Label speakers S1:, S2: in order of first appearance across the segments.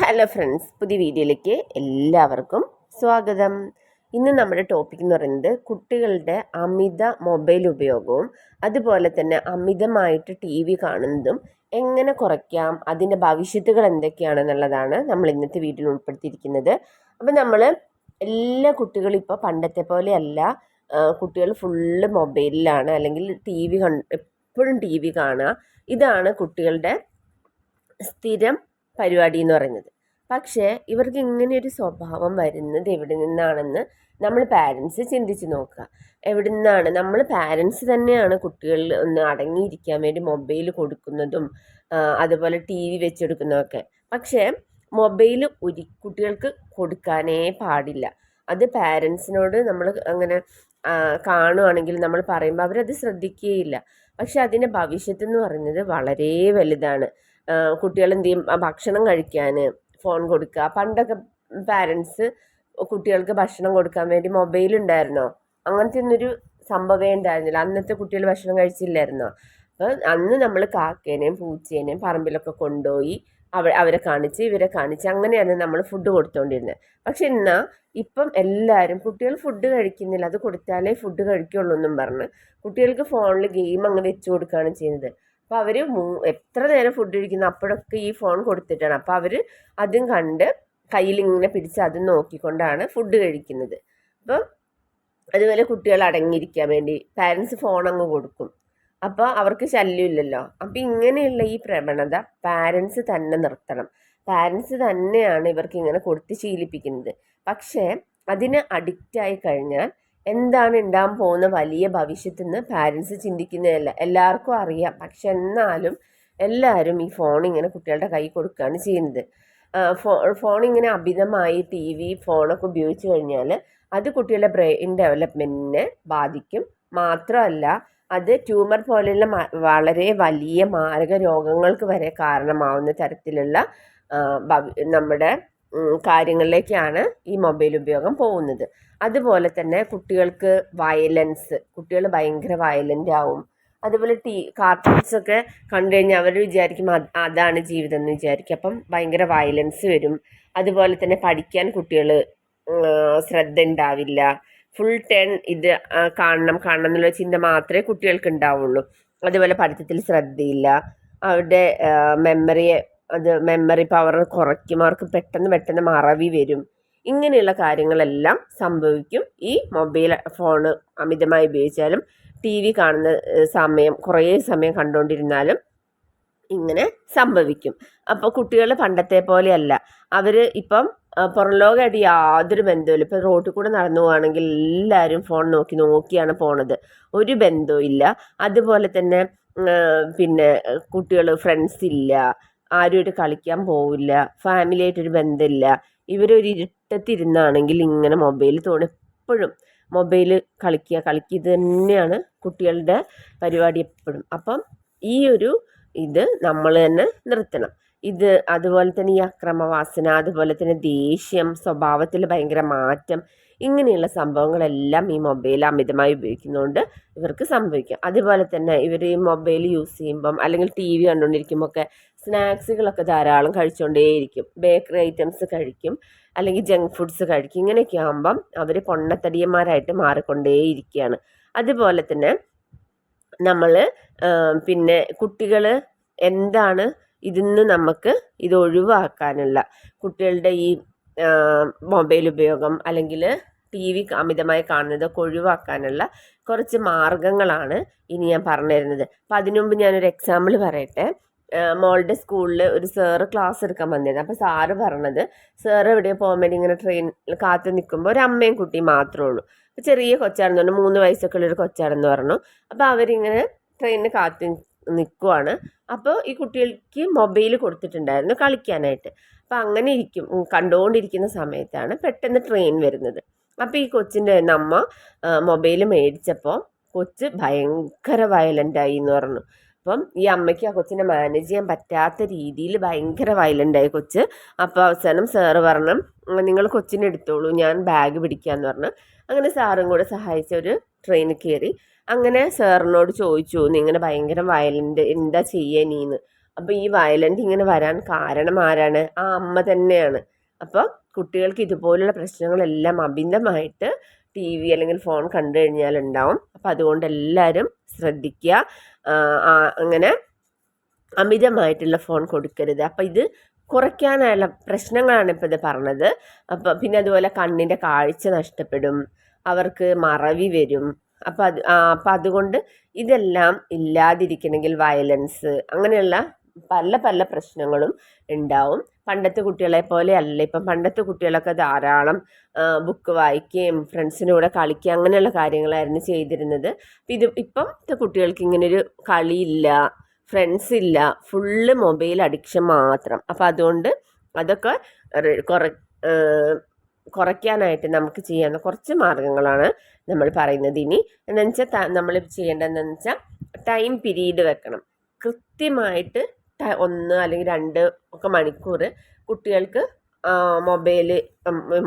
S1: Hello friends പുതിയ വീഡിയോയിലേക്ക് എല്ലാവർക്കും സ്വാഗതം. ഇന്ന് നമ്മുടെ ടോപ്പിക് എന്ന് പറയുന്നത് കുട്ടികളുടെ അമിത മൊബൈൽ ഉപയോഗവും അതുപോലെ തന്നെ അമിതമായിട്ട് ടി വി കാണുന്നതും എങ്ങനെ കുറയ്ക്കാം അതിന്റെ ഭവിഷ്യത്തുകൾ എന്തൊക്കെയാണെന്നുള്ളതാണ് നമ്മൾ ഇന്നത്തെ വീഡിയോയിൽ ഉൾപ്പെടുത്തിയിരിക്കുന്നത്. അപ്പോൾ നമ്മൾ എല്ലാ കുട്ടികളും ഇപ്പോൾ പണ്ടത്തെ പോലെയല്ല കുട്ടികൾ ഫുള്ള് മൊബൈലിലാണ് അല്ലെങ്കിൽ ടി വി കണ്ട് എപ്പോഴും ടി വി കാണുക. ഇതാണ് കുട്ടികളുടെ സ്ഥിരം പരിപാടി എന്ന് പറയുന്നത്. പക്ഷേ ഇവർക്ക് ഇങ്ങനെ ഒരു സ്വഭാവം വരുന്നത് എവിടെ നിന്നാണെന്ന് നമ്മൾ പാരൻസ് ചിന്തിച്ച് നോക്കുക. എവിടെ നിന്നാണ്? നമ്മൾ പാരൻസ് തന്നെയാണ് കുട്ടികളിൽ ഒന്ന് അടങ്ങിയിരിക്കാൻ വേണ്ടി മൊബൈൽ കൊടുക്കുന്നതും അതുപോലെ ടി വി വെച്ചെടുക്കുന്നതൊക്കെ. പക്ഷേ മൊബൈൽ ഒരു കുട്ടികൾക്ക് കൊടുക്കാനേ പാടില്ല. അത് പാരൻസിനോട് നമ്മൾ അങ്ങനെ കാണുവാണെങ്കിൽ നമ്മൾ പറയുമ്പോൾ അവരത് ശ്രദ്ധിക്കുകയില്ല പക്ഷെ അതിന്റെ ഭവിഷ്യത്ത് എന്ന് പറയുന്നത് വളരെ വലുതാണ്. കുട്ടികൾ എന്ത് ചെയ്യും? ഭക്ഷണം കഴിക്കാൻ ഫോൺ കൊടുക്കുക. പണ്ടൊക്കെ പാരൻസ് കുട്ടികൾക്ക് ഭക്ഷണം കൊടുക്കാൻ വേണ്ടി മൊബൈൽ ഉണ്ടായിരുന്നോ? അങ്ങനത്തെ ഒന്നൊരു സംഭവമേ ഉണ്ടായിരുന്നില്ല. അന്നത്തെ കുട്ടികൾ ഭക്ഷണം കഴിച്ചില്ലായിരുന്നോ? അപ്പോൾ അന്ന് നമ്മൾ കാക്കേനെയും പൂച്ചേനെയും പറമ്പിലൊക്കെ കൊണ്ടുപോയി അവ അവരെ കാണിച്ച് ഇവരെ കാണിച്ച് അങ്ങനെയാണ് നമ്മൾ ഫുഡ് കൊടുത്തുകൊണ്ടിരുന്നത് പക്ഷെ എന്നാൽ ഇപ്പം എല്ലാവരും കുട്ടികൾ ഫുഡ് കഴിക്കുന്നില്ല. അത് കൊടുത്താലേ ഫുഡ് കഴിക്കുള്ളൂ എന്നും പറഞ്ഞ് കുട്ടികൾക്ക് ഫോണിൽ ഗെയിം അങ്ങ് വെച്ച് കൊടുക്കുകയാണ് ചെയ്യുന്നത്. അപ്പോൾ അവർ എത്ര നേരം ഫുഡ് കഴിക്കുന്നു അപ്പോഴൊക്കെ ഈ ഫോൺ കൊടുത്തിട്ടാണ്. അപ്പോൾ അവർ അതും കണ്ട് കയ്യിൽ ഇങ്ങനെ പിടിച്ച് അതും നോക്കിക്കൊണ്ടാണ് ഫുഡ് കഴിക്കുന്നത്. അപ്പോൾ അതുപോലെ കുട്ടികൾ അടങ്ങിയിരിക്കാൻ വേണ്ടി പാരൻസ് ഫോൺ അങ്ങ് കൊടുക്കും. അപ്പോൾ അവർക്ക് ശല്യമില്ലല്ലോ. അപ്പോൾ ഇങ്ങനെയുള്ള ഈ പ്രവണത പാരൻസ് തന്നെ നിർത്തണം. പാരൻസ് തന്നെയാണ് ഇവർക്ക് ഇങ്ങനെ കൊടുത്ത് ശീലിപ്പിക്കുന്നത്. പക്ഷേ അതിന് അഡിക്റ്റായി കഴിഞ്ഞാൽ എന്താണ് ഉണ്ടാകാൻ പോകുന്ന വലിയ ഭവിഷ്യത്തെന്ന് പാരൻസ് ചിന്തിക്കുന്നതല്ല. എല്ലാവർക്കും അറിയാം. പക്ഷെ എന്നാലും എല്ലാവരും ഈ ഫോൺ ഇങ്ങനെ കുട്ടികളുടെ കൈ കൊടുക്കുകയാണ് ചെയ്യുന്നത്. ഫോ ഫോൺ ഇങ്ങനെ അമിതമായി ടി വി ഫോണൊക്കെ ഉപയോഗിച്ച് കഴിഞ്ഞാൽ അത് കുട്ടികളുടെ ബ്രെയിൻ ഡെവലപ്മെന്റിനെ ബാധിക്കും. മാത്രമല്ല അത് ട്യൂമർ പോലെയുള്ള വളരെ വലിയ മാരക രോഗങ്ങൾക്ക് വരെ കാരണമാവുന്ന തരത്തിലുള്ള നമ്മുടെ കാര്യങ്ങളിലേക്കാണ് ഈ മൊബൈൽ ഉപയോഗം പോകുന്നത്. അതുപോലെ തന്നെ കുട്ടികൾക്ക് വയലൻസ് കുട്ടികൾ ഭയങ്കര വയലന്റ് ആവും. അതുപോലെ ടീ കാർട്ടൂൺസൊക്കെ കണ്ടു കഴിഞ്ഞാൽ അവർ വിചാരിക്കും അതാണ് ജീവിതം എന്ന് വിചാരിക്കും. അപ്പം ഭയങ്കര വയലൻസ് വരും. അതുപോലെ തന്നെ പഠിക്കാൻ കുട്ടികൾ ശ്രദ്ധ ഉണ്ടാവില്ല. ഫുൾ ടേൺ ഇത് കാണണം കാണണം എന്നുള്ള ചിന്ത മാത്രമേ കുട്ടികൾക്ക് ഉണ്ടാവുള്ളൂ. അതുപോലെ പഠിത്തത്തിൽ ശ്രദ്ധയില്ല. അവരുടെ മെമ്മറിയെ അത് മെമ്മറി പവർ കുറയ്ക്കും അവർക്ക് പെട്ടെന്ന് പെട്ടെന്ന് മറവി വരും. ഇങ്ങനെയുള്ള കാര്യങ്ങളെല്ലാം സംഭവിക്കും. ഈ മൊബൈൽ ഫോൺ അമിതമായി ഉപയോഗിച്ചാലും ടി വി കാണുന്ന സമയം കുറേ സമയം കണ്ടുകൊണ്ടിരുന്നാലും ഇങ്ങനെ സംഭവിക്കും. അപ്പോൾ കുട്ടികൾ പണ്ടത്തെ പോലെയല്ല. അവർ ഇപ്പം പുറം ലോകമായിട്ട് യാതൊരു ബന്ധവുമില്ല. ഇപ്പം റോട്ടിൽ കൂടെ നടന്നു പോവുകയാണെങ്കിൽ എല്ലാവരും ഫോൺ നോക്കി നോക്കിയാണ് പോണത്. ഒരു ബന്ധവും ഇല്ല അതുപോലെ തന്നെ പിന്നെ കുട്ടികൾ ഫ്രണ്ട്സ് ഇല്ല. ആരുമായിട്ട് കളിക്കാൻ പോവില്ല. ഫാമിലിയായിട്ടൊരു ബന്ധമില്ല. ഇവരൊരു ഇരുട്ടത്തിരുന്നാണെങ്കിൽ ഇങ്ങനെ മൊബൈൽ തോണി എപ്പോഴും മൊബൈൽ കളിക്കുക. കളിക്കുക. തന്നെയാണ് കുട്ടികളുടെ പരിപാടി എപ്പോഴും. അപ്പം ഈ ഒരു ഇത് നമ്മൾ തന്നെ നിർത്തണം. ഇത് അതുപോലെ തന്നെ ഈ അക്രമവാസന അതുപോലെ തന്നെ ദേഷ്യം സ്വഭാവത്തിൽ ഭയങ്കര മാറ്റം ഇങ്ങനെയുള്ള സംഭവങ്ങളെല്ലാം ഈ മൊബൈൽ അമിതമായി ഉപയോഗിക്കുന്നതുകൊണ്ട് ഇവർക്ക് സംഭവിക്കും. അതുപോലെ തന്നെ ഇവർ ഈ മൊബൈൽ യൂസ് ചെയ്യുമ്പം അല്ലെങ്കിൽ ടി വി കണ്ടുകൊണ്ടിരിക്കുമ്പോൾ ഒക്കെ സ്നാക്സുകളൊക്കെ ധാരാളം കഴിച്ചുകൊണ്ടേയിരിക്കും ബേക്കറി ഐറ്റംസ് കഴിക്കും. അല്ലെങ്കിൽ ജങ്ക് ഫുഡ്സ് കഴിക്കും. ഇങ്ങനെയൊക്കെ ആകുമ്പം അവർ പൊണ്ണത്തടിയന്മാരായിട്ട് മാറിക്കൊണ്ടേയിരിക്കുകയാണ്. അതുപോലെ തന്നെ നമ്മൾ പിന്നെ കുട്ടികൾ എന്താണ് ഇതിന്ന് നമുക്ക് ഇത് ഒഴിവാക്കാനുള്ള കുട്ടികളുടെ ഈ മൊബൈൽ ഉപയോഗം അല്ലെങ്കിൽ ടി വി അമിതമായി കാണുന്നതൊക്കെ ഒഴിവാക്കാനുള്ള കുറച്ച് മാർഗങ്ങളാണ് ഇനി ഞാൻ പറഞ്ഞു തരുന്നത് അപ്പം അതിനുമുമ്പ് ഞാനൊരു എക്സാമ്പിൾ പറയട്ടെ. മോളുടെ സ്കൂളിൽ ഒരു സാറ് ക്ലാസ് എടുക്കാൻ വന്നിരുന്നു. അപ്പോൾ സാറ് പറഞ്ഞത് സാറ് എവിടെ പോകാൻ വേണ്ടി ഇങ്ങനെ ട്രെയിനിൽ കാത്തു നിൽക്കുമ്പോൾ ഒരു അമ്മയും കുട്ടിയും മാത്രമേ ഉള്ളൂ. അപ്പോൾ ചെറിയ കൊച്ചാണെന്ന് പറഞ്ഞു മൂന്ന് വയസ്സൊക്കെ ഉള്ളൊരു കൊച്ചാണെന്ന് പറഞ്ഞു. അപ്പോൾ അവരിങ്ങനെ ട്രെയിനിന് കാത്തു നിൽക്കുവാണ് അപ്പോൾ ഈ കുട്ടികൾക്ക് മൊബൈൽ കൊടുത്തിട്ടുണ്ടായിരുന്നു കളിക്കാനായിട്ട്. അപ്പോൾ അങ്ങനെ ഇരിക്കും കണ്ടുകൊണ്ടിരിക്കുന്ന സമയത്താണ് പെട്ടെന്ന് ട്രെയിൻ വരുന്നത്. അപ്പോൾ ഈ കൊച്ചിന്റെ അമ്മ മൊബൈൽ മേടിച്ചപ്പോൾ കൊച്ച് ഭയങ്കര വയലന്റായി എന്ന് പറഞ്ഞു. അപ്പം ഈ അമ്മയ്ക്ക് ആ കൊച്ചിനെ മാനേജ് ചെയ്യാൻ പറ്റാത്ത രീതിയിൽ ഭയങ്കര വയലന്റായി കൊച്ച്. അപ്പോൾ അവസാനം സാറ് പറഞ്ഞു നിങ്ങൾ കൊച്ചിനെ എടുത്തോളൂ ഞാൻ ബാഗ് പിടിക്കാമെന്ന് പറഞ്ഞു. അങ്ങനെ സാറും കൂടെ സഹായിച്ച ഒരു ട്രെയിനിൽ കയറി. അങ്ങനെ സാറിനോട് ചോദിച്ചു ഇങ്ങനെ ഭയങ്കര വയലന്റ് എന്താ ചെയ്യുക നീന്ന്? അപ്പോൾ ഈ വയലന്റ് ഇങ്ങനെ വരാൻ കാരണം ആരാണ്? ആ അമ്മ തന്നെയാണ്. അപ്പോൾ കുട്ടികൾക്ക് ഇതുപോലുള്ള പ്രശ്നങ്ങളെല്ലാം അഭിന്നമായിട്ട് ടി വി അല്ലെങ്കിൽ ഫോൺ കണ്ടു കഴിഞ്ഞാൽ ഉണ്ടാവും അപ്പോൾ അതുകൊണ്ട് എല്ലാവരും ശ്രദ്ധിക്കുക. അങ്ങനെ അമിതമായിട്ടുള്ള ഫോൺ കൊടുക്കരുത്. അപ്പം ഇത് കുറയ്ക്കാനുള്ള പ്രശ്നങ്ങളാണ് ഇപ്പോൾ ഇത് പറഞ്ഞത്. അപ്പം പിന്നെ അതുപോലെ കണ്ണിന്റെ കാഴ്ച നഷ്ടപ്പെടും. അവർക്ക് മറവി വരും. അപ്പം അത് അപ്പം അതുകൊണ്ട് ഇതെല്ലാം ഇല്ലാതിരിക്കണമെങ്കിൽ വയലൻസ് അങ്ങനെയുള്ള പല പല പ്രശ്നങ്ങളും ഉണ്ടാവും. പണ്ടത്തെ കുട്ടികളെ പോലെ അല്ല. ഇപ്പം പണ്ടത്തെ കുട്ടികളൊക്കെ ധാരാളം ബുക്ക് വായിക്കുകയും ഫ്രണ്ട്സിന്റെ കൂടെ കളിക്കുക അങ്ങനെയുള്ള കാര്യങ്ങളായിരുന്നു ചെയ്തിരുന്നത്. ഇത് ഇപ്പോഴത്തെ കുട്ടികൾക്ക് ഇങ്ങനൊരു കളിയില്ല ഫ്രണ്ട്സ് ഇല്ല ഫുള്ള് മൊബൈൽ അഡിക്ഷൻ മാത്രം. അപ്പം അതുകൊണ്ട് അതൊക്കെ കുറ കുറയ്ക്കാനായിട്ട് നമുക്ക് ചെയ്യാവുന്ന കുറച്ച് മാർഗങ്ങളാണ് നമ്മൾ പറയുന്നത് ഇനി. എന്താണെന്ന് വെച്ചാൽ നമ്മൾ ചെയ്യേണ്ടതെന്ന് വെച്ചാൽ ടൈം പിരീഡ് വെക്കണം. കൃത്യമായിട്ട് ഒന്ന് അല്ലെങ്കിൽ രണ്ട് ഒക്കെ മണിക്കൂർ കുട്ടികൾക്ക് മൊബൈൽ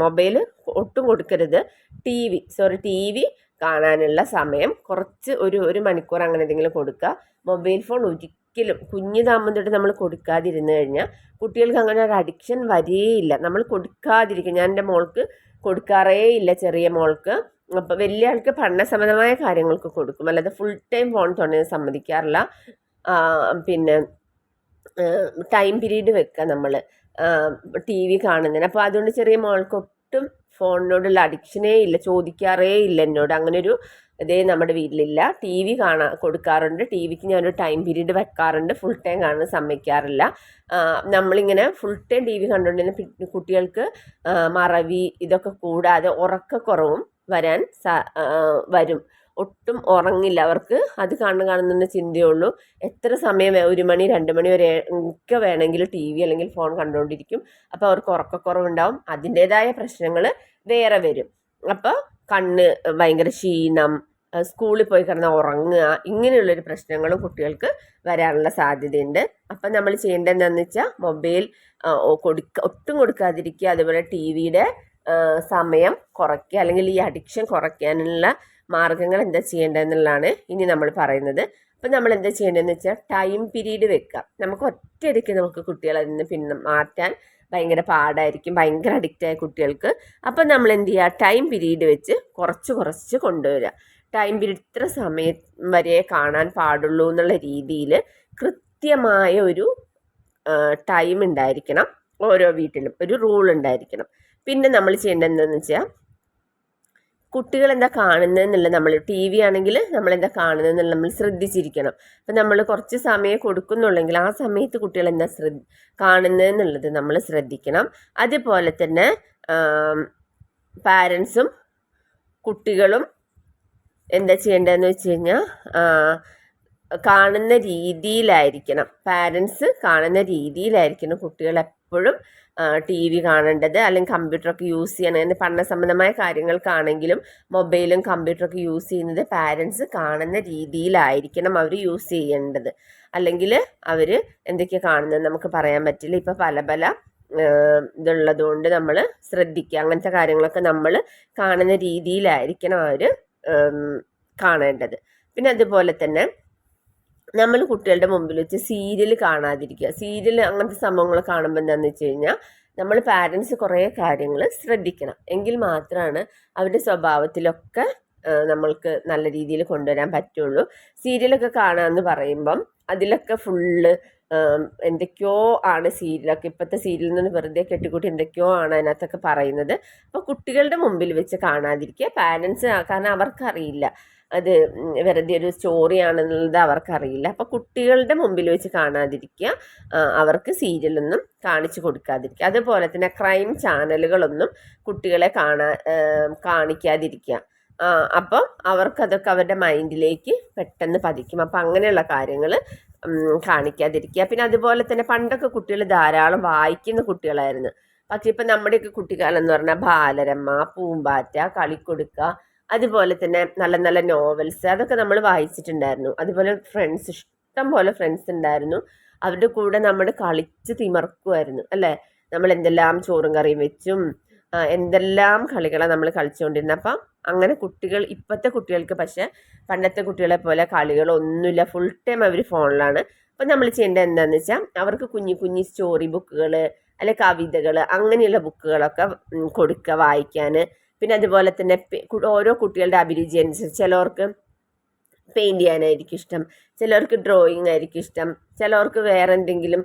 S1: മൊബൈൽ ഒട്ടും കൊടുക്കരുത്. T V sorry T V കാണാനുള്ള സമയം കുറച്ച് ഒരു ഒരു മണിക്കൂർ അങ്ങനെ എന്തെങ്കിലും കൊടുക്കുക. മൊബൈൽ ഫോൺ ഒരിക്കലും കുഞ്ഞിതാകുമ്പോൾ തൊട്ട് നമ്മൾ കൊടുക്കാതിരുന്നു കഴിഞ്ഞാൽ കുട്ടികൾക്ക് അങ്ങനെ ഒരു അഡിക്ഷൻ വരികയില്ല നമ്മൾ കൊടുക്കാതിരിക്കും. ഞാൻ എന്റെ മോൾക്ക് കൊടുക്കാറേ ഇല്ല ചെറിയ മോൾക്ക്. അപ്പോൾ വലിയ ആൾക്ക് പഠന സംബന്ധമായ കാര്യങ്ങൾക്ക് കൊടുക്കും. അല്ലാതെ ഫുൾ ടൈം ഫോൺ തുടങ്ങി സമ്മതിക്കാറില്ല. പിന്നെ ടൈം പീരീഡ് വെക്കുക നമ്മൾ ടി വി കാണുന്നതിന്. അപ്പോൾ അതുകൊണ്ട് ചെറിയ മോൾക്കൊട്ടും ഫോണിനോടുള്ള അഡിക്ഷനേ ഇല്ല. ചോദിക്കാറേ ഇല്ല എന്നോട്. അങ്ങനൊരു ഇതേ നമ്മുടെ വീട്ടിലില്ല. ടി വി കാണാ കൊടുക്കാറുണ്ട്. ടി വിക്ക് ഞാനൊരു ടൈം പീരീഡ് വെക്കാറുണ്ട്. ഫുൾ ടൈം കാണാൻ സമ്മതിക്കാറില്ല. നമ്മളിങ്ങനെ ഫുൾ ടൈം ടി വി കണ്ടുകൊണ്ടിരുന്ന കുട്ടികൾക്ക് മറവി ഇതൊക്കെ കൂടാതെ ഉറക്കക്കുറവും വരാൻ വരും. ഒട്ടും ഉറങ്ങില്ല. അവർക്ക് അത് കാണുന്ന കാണുന്ന ചിന്തയുള്ളൂ. എത്ര സമയം ഒരു മണി രണ്ട് മണി വരെ ഒക്കെ വേണമെങ്കിൽ ടി വി അല്ലെങ്കിൽ ഫോൺ കണ്ടുകൊണ്ടിരിക്കും അപ്പോൾ അവർക്ക് ഉറക്കക്കുറവുണ്ടാവും. അതിന്റേതായ പ്രശ്നങ്ങൾ വേറെ വരും. അപ്പോൾ കണ്ണ് ഭയങ്കര ക്ഷീണം സ്കൂളിൽ പോയി കിടന്ന് ഉറങ്ങുക ഇങ്ങനെയുള്ളൊരു പ്രശ്നങ്ങളും കുട്ടികൾക്ക് വരാനുള്ള സാധ്യതയുണ്ട്. അപ്പം നമ്മൾ ചെയ്യേണ്ടത് എന്താണെന്ന് വെച്ചാൽ മൊബൈൽ കൊടുക്ക ഒട്ടും കൊടുക്കാതിരിക്കുക. അതുപോലെ ടി വിയുടെ സമയം കുറയ്ക്കുക. അല്ലെങ്കിൽ ഈ അഡിക്ഷൻ കുറയ്ക്കാനുള്ള മാർഗങ്ങൾ എന്താ ചെയ്യേണ്ടതെന്നുള്ളതാണ് ഇനി നമ്മൾ പറയുന്നത്. അപ്പം നമ്മൾ എന്താ ചെയ്യേണ്ടതെന്ന് വെച്ചാൽ ടൈം പീരീഡ് വെക്കുക നമുക്ക് ഒറ്റയടിക്ക് നമുക്ക് കുട്ടികളെ നിന്ന് പിന്നെ മാറ്റാൻ ഭയങ്കര പാടായിരിക്കും. ഭയങ്കര അഡിക്റ്റായ കുട്ടികൾക്ക്. അപ്പം നമ്മൾ എന്ത് ചെയ്യുക? ടൈം പീരീഡ് വെച്ച് കുറച്ച് കുറച്ച് കൊണ്ടുവരിക. ടൈം പീരീഡ് ഇത്ര സമയം വരെ കാണാൻ പാടുള്ളൂ എന്നുള്ള രീതിയിൽ കൃത്യമായ ഒരു ടൈം ഉണ്ടായിരിക്കണം ഓരോ വീട്ടിലും. ഒരു റൂൾ ഉണ്ടായിരിക്കണം. പിന്നെ നമ്മൾ ചെയ്യേണ്ടത് എന്താണെന്ന് വെച്ചാൽ കുട്ടികൾ എന്താ കാണുന്നതെന്നുള്ള നമ്മൾ ടി വി ആണെങ്കിൽ നമ്മൾ എന്താ കാണുന്നതെന്നുള്ള നമ്മൾ ശ്രദ്ധിച്ചിരിക്കണം. അപ്പം നമ്മൾ കുറച്ച് സമയം കൊടുക്കുന്നുള്ളെങ്കിൽ ആ സമയത്ത് കുട്ടികൾ എന്താ ശ്രദ്ധ കാണുന്നതെന്നുള്ളത് നമ്മൾ ശ്രദ്ധിക്കണം. അതുപോലെ തന്നെ പാരൻസും കുട്ടികളും എന്താ ചെയ്യേണ്ടതെന്ന് വെച്ച് കഴിഞ്ഞാൽ കാണുന്ന രീതിയിലായിരിക്കണം. പാരൻസ് കാണുന്ന രീതിയിലായിരിക്കണം കുട്ടികൾ എപ്പോഴും ടി വി കാണേണ്ടത് അല്ലെങ്കിൽ കമ്പ്യൂട്ടറൊക്കെ യൂസ് ചെയ്യണം. ചെയ്യണത് പഠന സംബന്ധമായ കാര്യങ്ങൾക്കാണെങ്കിലും മൊബൈലും കമ്പ്യൂട്ടറൊക്കെ യൂസ് ചെയ്യുന്നത് പാരൻസ് കാണുന്ന രീതിയിലായിരിക്കണം അവർ യൂസ് ചെയ്യേണ്ടത്. അല്ലെങ്കിൽ അവർ എന്തൊക്കെയാണ് കാണുന്നത് നമുക്ക് പറയാൻ പറ്റില്ല. ഇപ്പം പല പല ഇതുള്ളതുകൊണ്ട് നമ്മൾ ശ്രദ്ധിക്കുക. അങ്ങനത്തെ കാര്യങ്ങളൊക്കെ നമ്മൾ കാണുന്ന രീതിയിലായിരിക്കണം അവർ കാണേണ്ടത്. പിന്നെ അതുപോലെ തന്നെ നമ്മൾ കുട്ടികളുടെ മുമ്പിൽ വെച്ച് സീരിയൽ കാണാതിരിക്കുക. സീരിയൽ അങ്ങനത്തെ സംഭവങ്ങൾ കാണുമ്പോൾ എന്താണെന്ന് വെച്ച് കഴിഞ്ഞാൽ നമ്മൾ പാരൻസ് കുറേ കാര്യങ്ങൾ ശ്രദ്ധിക്കണം. എങ്കിൽ മാത്രമാണ് അവരുടെ സ്വഭാവത്തിലൊക്കെ നമ്മൾക്ക് നല്ല രീതിയിൽ കൊണ്ടുവരാൻ പറ്റുള്ളൂ. സീരിയലൊക്കെ കാണാമെന്ന് പറയുമ്പം അതിലൊക്കെ ഫുള്ള് എന്തൊക്കെയോ ആണ് സീരിയലൊക്കെ. ഇപ്പോഴത്തെ സീരിയലിൽ നിന്ന് വെറുതെ കെട്ടിക്കൂട്ടി എന്തൊക്കെയോ ആണ് അതിനകത്തൊക്കെ പറയുന്നത്. അപ്പോൾ കുട്ടികളുടെ മുമ്പിൽ വെച്ച് കാണാതിരിക്കുക. പാരൻസ് കാരണം അവർക്കറിയില്ല. അത് വെറുതെ ഒരു സ്റ്റോറിയാണെന്നുള്ളത് അവർക്കറിയില്ല. അപ്പോൾ കുട്ടികളുടെ മുമ്പിൽ വെച്ച് കാണാതിരിക്കുക. അവർക്ക് സീരിയലൊന്നും കാണിച്ചു കൊടുക്കാതിരിക്കുക. അതുപോലെ തന്നെ ക്രൈം ചാനലുകളൊന്നും കുട്ടികളെ കാണാ കാണിക്കാതിരിക്കുക. അപ്പം അവർക്കതൊക്കെ അവരുടെ മൈൻഡിലേക്ക് പെട്ടെന്ന് പതിക്കും. അപ്പം അങ്ങനെയുള്ള കാര്യങ്ങൾ കാണിക്കാതിരിക്കുക. പിന്നെ അതുപോലെ തന്നെ പണ്ടൊക്കെ കുട്ടികൾ ധാരാളം വായിക്കുന്ന കുട്ടികളായിരുന്നു. പക്ഷെ ഇപ്പം നമ്മുടെയൊക്കെ കുട്ടിക്കാലം എന്ന് പറഞ്ഞാൽ ബാലരമ്മ പൂമ്പാറ്റ കളിക്കൊടുക്ക അതുപോലെ തന്നെ നല്ല നല്ല നോവൽസ് അതൊക്കെ നമ്മൾ വായിച്ചിട്ടുണ്ടായിരുന്നു. അതുപോലെ ഫ്രണ്ട്സ് ഇഷ്ടം പോലെ ഫ്രണ്ട്സ് ഉണ്ടായിരുന്നു. അവരുടെ കൂടെ നമ്മൾ കളിച്ച് തിമർക്കുമായിരുന്നു അല്ലേ? നമ്മൾ എന്തെല്ലാം ചോറും കറിയും വെച്ചും എന്തെല്ലാം കളികളാണ് നമ്മൾ കളിച്ചുകൊണ്ടിരുന്നത്. അപ്പം അങ്ങനെ കുട്ടികൾ ഇപ്പോഴത്തെ കുട്ടികൾക്ക് പക്ഷേ പണ്ടത്തെ കുട്ടികളെ പോലെ കളികളൊന്നുമില്ല. ഫുൾ ടൈം അവർ ഫോണിലാണ്. അപ്പം നമ്മൾ ചെയ്യേണ്ടത് എന്താണെന്ന് വെച്ചാൽ അവർക്ക് കുഞ്ഞു കുഞ്ഞു സ്റ്റോറി ബുക്കുകൾ അല്ലെ കവിതകൾ അങ്ങനെയുള്ള ബുക്കുകളൊക്കെ കൊടുക്കുക വായിക്കാൻ. പിന്നെ അതുപോലെ തന്നെ ഓരോ കുട്ടികളുടെ അഭിരുചി അനുസരിച്ച് ചിലവർക്ക് പെയിന്റ് ചെയ്യാനായിരിക്കും ഇഷ്ടം. ചിലർക്ക് ഡ്രോയിങ് ആയിരിക്കും ഇഷ്ടം. ചിലവർക്ക് വേറെ എന്തെങ്കിലും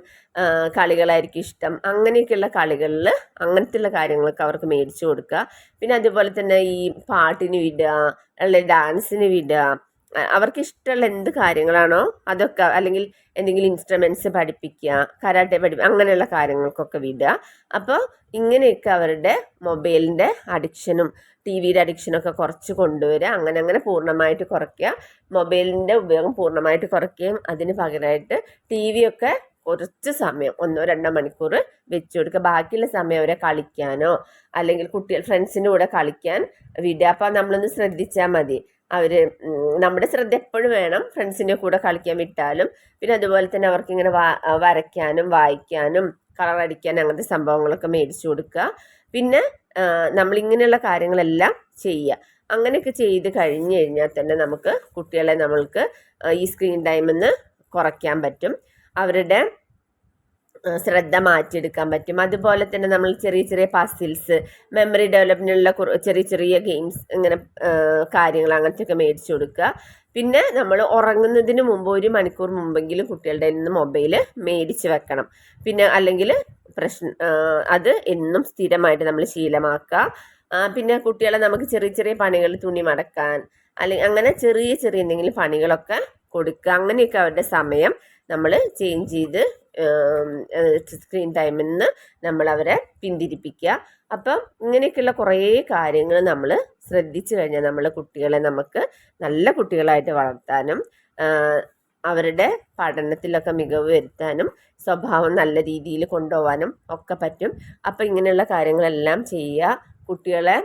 S1: കളികളായിരിക്കും ഇഷ്ടം. അങ്ങനെയൊക്കെയുള്ള കളികളിൽ അങ്ങനത്തെയുള്ള കാര്യങ്ങളൊക്കെ അവർക്ക് മേടിച്ചു കൊടുക്കുക. പിന്നെ അതുപോലെ തന്നെ ഈ പാട്ടിന് വിടുക അല്ലെങ്കിൽ ഡാൻസിന് വിടുക അവർക്ക് ഇഷ്ടമുള്ള എന്ത് കാര്യങ്ങളാണോ അതൊക്കെ അല്ലെങ്കിൽ എന്തെങ്കിലും ഇൻസ്ട്രുമെന്റ്സ് പഠിപ്പിക്കുക കരാട്ടെ പഠിപ്പിക്കുക അങ്ങനെയുള്ള കാര്യങ്ങൾക്കൊക്കെ വിടുക. അപ്പോൾ ഇങ്ങനെയൊക്കെ അവരുടെ മൊബൈലിന്റെ അഡിക്ഷനും ടി വിയുടെ അഡിക്ഷനൊക്കെ കുറച്ച് കൊണ്ടുവരിക. അങ്ങനെ അങ്ങനെ പൂർണമായിട്ട് കുറയ്ക്കുക. മൊബൈലിന്റെ ഉപയോഗം പൂർണമായിട്ട് കുറയ്ക്കുകയും അതിന് പകരമായിട്ട് ടി വിയൊക്കെ കുറച്ച് സമയം ഒന്നോ രണ്ടോ മണിക്കൂർ വെച്ച് കൊടുക്കുക. ബാക്കിയുള്ള സമയം അവരെ കളിക്കാനോ അല്ലെങ്കിൽ കുട്ടികൾ ഫ്രണ്ട്സിന്റെ കൂടെ കളിക്കാൻ വിടുക. അപ്പോൾ നമ്മളൊന്ന് ശ്രദ്ധിച്ചാൽ മതി. അവർ നമ്മുടെ ശ്രദ്ധ എപ്പോഴും വേണം ഫ്രണ്ട്സിന്റെ കൂടെ കളിക്കാൻ വിട്ടാലും. പിന്നെ അതുപോലെ തന്നെ അവർക്ക് ഇങ്ങനെ വരയ്ക്കാനും വായിക്കാനും കളർ അടിക്കാനും അങ്ങനത്തെ സംഭവങ്ങളൊക്കെ മേടിച്ചു കൊടുക്കുക. പിന്നെ നമ്മളിങ്ങനെയുള്ള കാര്യങ്ങളെല്ലാം ചെയ്യുക. അങ്ങനെയൊക്കെ ചെയ്ത് കഴിഞ്ഞു കഴിഞ്ഞാൽ തന്നെ നമുക്ക് കുട്ടികളെ നമ്മൾക്ക് ഈ സ്ക്രീൻ ടൈമിൽ നിന്ന് കുറയ്ക്കാൻ പറ്റും. അവരുടെ ശ്രദ്ധ മാറ്റിയെടുക്കാൻ പറ്റും. അതുപോലെ തന്നെ നമ്മൾ ചെറിയ ചെറിയ പസിൽസ് മെമ്മറി ഡെവലപ്മെന്റിനുള്ള ചെറിയ ചെറിയ ഗെയിംസ് ഇങ്ങനെ കാര്യങ്ങൾ അങ്ങനത്തെയൊക്കെ മേടിച്ചു കൊടുക്കുക. പിന്നെ നമ്മൾ ഉറങ്ങുന്നതിന് മുമ്പ് ഒരു മണിക്കൂർ മുമ്പെങ്കിലും കുട്ടികളുടെ നിന്ന് മൊബൈൽ മേടിച്ച് വെക്കണം. പിന്നെ അല്ലെങ്കിൽ പ്രശ്നം അത് എന്നും സ്ഥിരമായിട്ട് നമ്മൾ ശീലമാക്കുക. പിന്നെ കുട്ടികളെ നമുക്ക് ചെറിയ ചെറിയ പണികൾ തുണി മടക്കാൻ അല്ലെങ്കിൽ അങ്ങനെ ചെറിയ ചെറിയ എന്തെങ്കിലും പണികളൊക്കെ കൊടുക്കുക. അങ്ങനെയൊക്കെ അവരുടെ സമയം നമ്മൾ ചേഞ്ച് ചെയ്ത് സ്ക്രീൻ ടൈമിൽ നിന്ന് നമ്മൾ അവരെ പിന്തിരിപ്പിക്കുക. അപ്പം ഇങ്ങനെയൊക്കെയുള്ള കുറേ കാര്യങ്ങൾ നമ്മൾ ശ്രദ്ധിച്ചു കഴിഞ്ഞാൽ നമ്മൾ കുട്ടികളെ നമുക്ക് നല്ല കുട്ടികളായിട്ട് വളർത്താനും അവരുടെ പഠനത്തിലൊക്കെ മികവ് വരുത്താനും സ്വഭാവം നല്ല രീതിയിൽ കൊണ്ടുപോകാനും ഒക്കെ പറ്റും. അപ്പം ഇങ്ങനെയുള്ള കാര്യങ്ങളെല്ലാം ചെയ്യുക. കുട്ടികളെ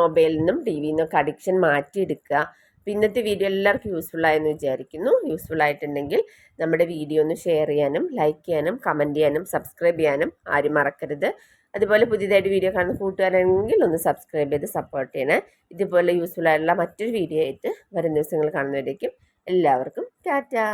S1: മൊബൈലിൽ നിന്നും ടി വിയിൽ നിന്നൊക്കെ അഡിക്ഷൻ മാറ്റിയെടുക്കുക. അപ്പോൾ ഇന്നത്തെ വീഡിയോ എല്ലാവർക്കും യൂസ്ഫുൾ ആയെന്ന് വിചാരിക്കുന്നു. യൂസ്ഫുൾ ആയിട്ടുണ്ടെങ്കിൽ നമ്മുടെ വീഡിയോ ഒന്ന് ഷെയർ ചെയ്യാനും ലൈക്ക് ചെയ്യാനും കമന്റ് ചെയ്യാനും സബ്സ്ക്രൈബ് ചെയ്യാനും ആരും മറക്കരുത്. അതുപോലെ പുതിയതായിട്ട് വീഡിയോ കാണുന്ന കൂട്ടുകാരാണെങ്കിൽ ഒന്ന് സബ്സ്ക്രൈബ് ചെയ്ത് സപ്പോർട്ട് ചെയ്യണേ. ഇതുപോലെ യൂസ്ഫുൾ ആയിട്ടുള്ള മറ്റൊരു വീഡിയോ ആയിട്ട് വരും ദിവസങ്ങൾ കാണുന്നവരേക്കും എല്ലാവർക്കും ടാറ്റാ.